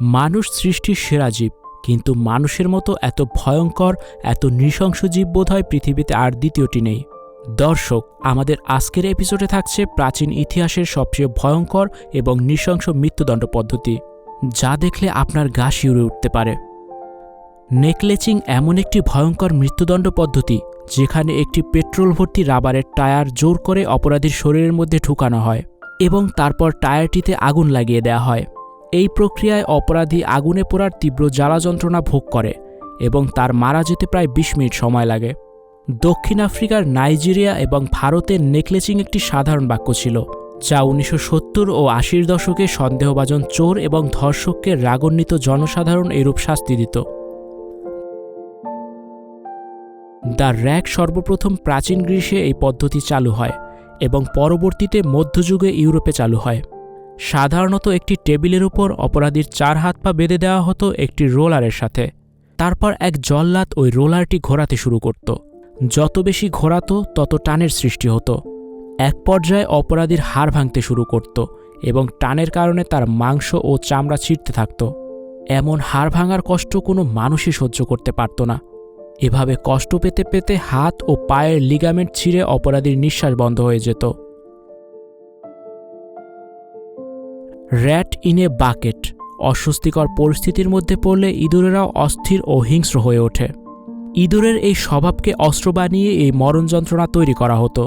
মানুষ সৃষ্টির সেরা জীব, কিন্তু মানুষের মতো এত ভয়ঙ্কর, এত নৃশংস জীব বোধহয় পৃথিবীতে আর দ্বিতীয়টি নেই। দর্শক, আমাদের আজকের এপিসোডে থাকছে প্রাচীন ইতিহাসের সবচেয়ে ভয়ঙ্কর এবং নৃশংস মৃত্যুদণ্ড পদ্ধতি, যা দেখলে আপনার গা শিউরে উঠতে পারে। নেকলেচিং এমন একটি ভয়ঙ্কর মৃত্যুদণ্ড পদ্ধতি, যেখানে একটি পেট্রোল ভর্তি রাবারের টায়ার জোর করে অপরাধীর শরীরের মধ্যে ঢুকানো হয় এবং তারপর টায়ারটিতে আগুন লাগিয়ে দেওয়া হয়। এই প্রক্রিয়ায় অপরাধী আগুনে পোড়ার তীব্র জ্বালা যন্ত্রণা ভোগ করে এবং তার মারা যেতে প্রায় বিশ মিনিট সময় লাগে। দক্ষিণ আফ্রিকার নাইজেরিয়া এবং ভারতের নেকলেচিং একটি সাধারণ বাক্য ছিল, যা উনিশশো সত্তর ও আশির দশকে সন্দেহভাজন চোর এবং ধর্ষককে রাগান্বিত জনসাধারণ এরূপ শাস্তি দিত। দ্য র্যাক সর্বপ্রথম প্রাচীন গ্রীষ্মে এই পদ্ধতি চালু হয় এবং পরবর্তীতে মধ্যযুগে ইউরোপে চালু হয়। সাধারণত একটি টেবিলের উপর অপরাধীর চার হাত পা বেঁধে দেওয়া হতো একটি রোলারের সাথে। তারপর এক জল্লাদ ওই রোলারটি ঘোরাতে শুরু করত। যত বেশি ঘোরাতো, তত টানের সৃষ্টি হতো। এক পর্যায়ে অপরাধীর হাড় ভাঙতে শুরু করত এবং টানের কারণে তার মাংস ও চামড়া ছিঁড়তে থাকত। এমন হাড় ভাঙার কষ্ট কোনো মানুষই সহ্য করতে পারত না। এভাবে কষ্ট পেতে পেতে হাত ও পায়ের লিগামেন্ট ছিঁড়ে অপরাধীর নিঃশ্বাস বন্ধ হয়ে যেত। র্যাট ইন এ বাকেট, অস্বস্তিকর পরিস্থিতির মধ্যে পড়লে ইঁদুরেরাও অস্থির ও হিংস্র হয়ে ওঠে। ইঁদুরের এই স্বভাবকে অস্ত্র বানিয়ে এই মরণ যন্ত্রণা তৈরি করা হতো।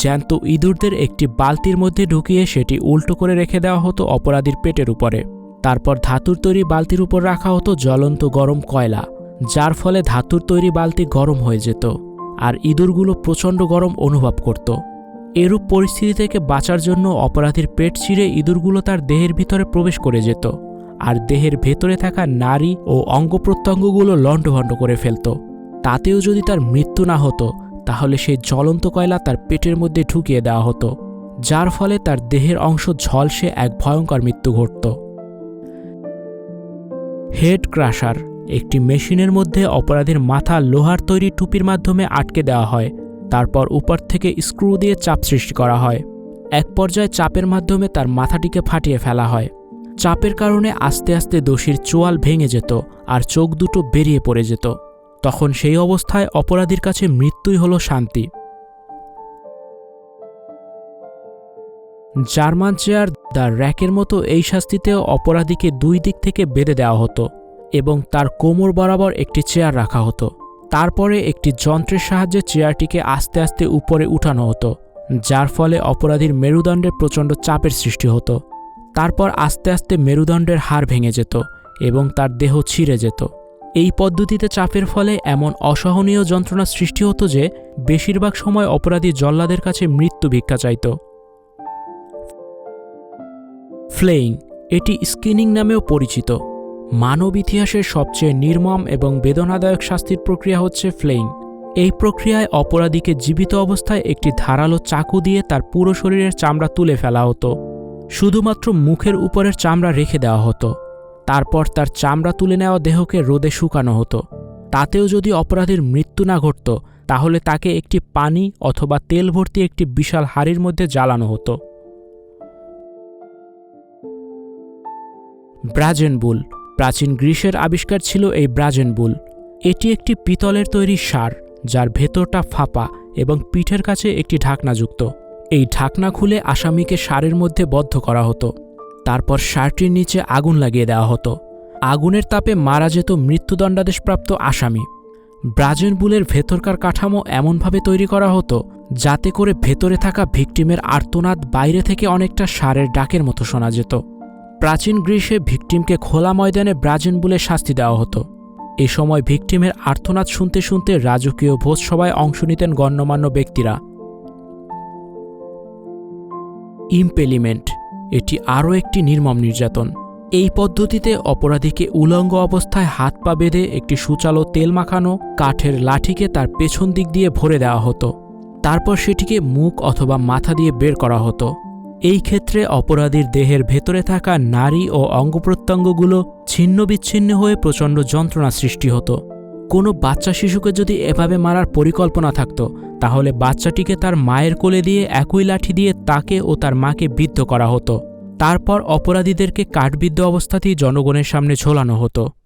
জ্যান্ত ইঁদুরদের একটি বালতির মধ্যে ঢুকিয়ে সেটি উল্টো করে রেখে দেওয়া হতো অপরাধীর পেটের উপরে। তারপর ধাতুর তৈরি বালতির উপর রাখা হতো জ্বলন্ত গরম কয়লা, যার ফলে ধাতুর তৈরি বালতি গরম হয়ে যেত, আর ইঁদুরগুলো প্রচণ্ড গরম অনুভব করত। এরূপ পরিস্থিতি থেকে বাঁচার জন্য অপরাধীর পেট ছিঁড়ে ইঁদুরগুলো তার দেহের ভিতরে প্রবেশ করে যেত, আর দেহের ভেতরে থাকা নারী ও অঙ্গ প্রত্যঙ্গগুলো লণ্ডভণ্ড করে ফেলত। তাতেও যদি তার মৃত্যু না হতো, তাহলে সেই জ্বলন্ত কয়লা তার পেটের মধ্যে ঢুকিয়ে দেওয়া হতো, যার ফলে তার দেহের অংশ ঝলসে এক ভয়ঙ্কর মৃত্যু ঘটত। হেড ক্রাশার একটি মেশিনের মধ্যে অপরাধীর মাথা লোহার তৈরি টুপির মাধ্যমে আটকে দেওয়া হয় তারপর উপর থেকে স্ক্রু দিয়ে চাপ সৃষ্টি করা হয়। এক পর্যায়ে চাপের মাধ্যমে তার মাথাটিকে ফাটিয়ে ফেলা হয়। চাপের কারণে আস্তে আস্তে দোষীর চোয়াল ভেঙে যেত আর চোখ দুটো বেরিয়ে পড়ে যেত। তখন সেই অবস্থায় অপরাধীর কাছে মৃত্যুই হলো শান্তি। জার্মান চেয়ার দ্য র্যাকের মতো এই শাস্তিতেও অপরাধীকে দুই দিক থেকে বেঁধে দেওয়া হতো এবং তার কোমর বরাবর একটি চেয়ার রাখা হতো। তারপরে একটি যন্ত্রের সাহায্যে চেয়ারটিকে আস্তে আস্তে উপরে উঠানো হতো, যার ফলে অপরাধীর মেরুদণ্ডে প্রচণ্ড চাপের সৃষ্টি হতো। তারপর আস্তে আস্তে মেরুদণ্ডের হাড় ভেঙে যেত এবং তার দেহ ছিঁড়ে যেত। এই পদ্ধতিতে চাপের ফলে এমন অসহনীয় যন্ত্রণা সৃষ্টি হতো যে, বেশিরভাগ সময় অপরাধী জল্লাদের কাছে মৃত্যু ভিক্ষা চাইত। ফ্লেইং, এটি স্কিনিং নামেও পরিচিত। মানব ইতিহাসের সবচেয়ে নির্মম এবং বেদনাদায়ক শাস্তির প্রক্রিয়া হচ্ছে ফ্লেইং। এই প্রক্রিয়ায় অপরাধীকে জীবিত অবস্থায় একটি ধারালো চাকু দিয়ে তার পুরো শরীরের চামড়া তুলে ফেলা হতো। শুধুমাত্র মুখের উপরের চামড়া রেখে দেওয়া হতো। তারপর তার চামড়া তুলে নেওয়া দেহকে রোদে শুকানো হতো। তাতেও যদি অপরাধীর মৃত্যু না ঘটত, তাহলে তাকে একটি পানি অথবা তেল ভর্তি একটি বিশাল হাড়ির মধ্যে জ্বালানো হতো। ব্রাজেন বুল প্রাচীন গ্রীসের আবিষ্কার ছিল এই ব্রাজেন বুল। এটি একটি পিতলের তৈরি সার, যার ভেতরটা ফাঁপা এবং পিঠের কাছে একটি ঢাকনাযুক্ত এই ঢাকনা খুলে আসামিকে সারের মধ্যে বদ্ধ করা হতো। তারপর সারটির নিচে আগুন লাগিয়ে দেওয়া হতো। আগুনের তাপে মারা যেত মৃত্যুদণ্ডাদেশপ্রাপ্ত আসামি। ব্রাজেন বুলের ভেতরকার কাঠামো এমনভাবে তৈরি করা হতো, যাতে করে ভেতরে থাকা ভিকটিমের আর্তনাদ বাইরে থেকে অনেকটা সারের ডাকের মতো শোনা যেত। প্রাচীন গ্রীষ্মে ভিকটিমকে খোলা ময়দানে ব্রাজেন বলে শাস্তি দেওয়া হতো। এ সময় ভিকটিমের আর্থনাদ শুনতে শুনতে রাজকীয় ভোজসভায় অংশ নিতেন গণ্যমান্য ব্যক্তিরা। ইম্পেলিমেন্ট, এটি আরও একটি নির্মম নির্যাতন। এই পদ্ধতিতে অপরাধীকে উলঙ্গ অবস্থায় হাত পা বেঁধে একটি সুচালো তেল মাখানো, কাঠের লাঠিকে তার পেছন দিক দিয়ে ভরে দেওয়া হতো। তারপর সেটিকে মুখ অথবা মাথা দিয়ে বের করা হতো। এই ক্ষেত্রে অপরাধীর দেহের ভেতরে থাকা নারী ও অঙ্গপ্রত্যঙ্গগুলো ছিন্ন বিচ্ছিন্ন হয়ে প্রচণ্ড যন্ত্রণা সৃষ্টি হতো। কোনো বাচ্চা শিশুকে যদি এভাবে মারার পরিকল্পনা থাকত, তাহলে বাচ্চাটিকে তার মায়ের কোলে দিয়ে একই লাঠি দিয়ে তাকে ও তার মাকে বিদ্ধ করা হতো। তারপর অপরাধীদেরকে কাঠবিদ্ধ অবস্থাতেই জনগণের সামনে ঝোলানো হতো।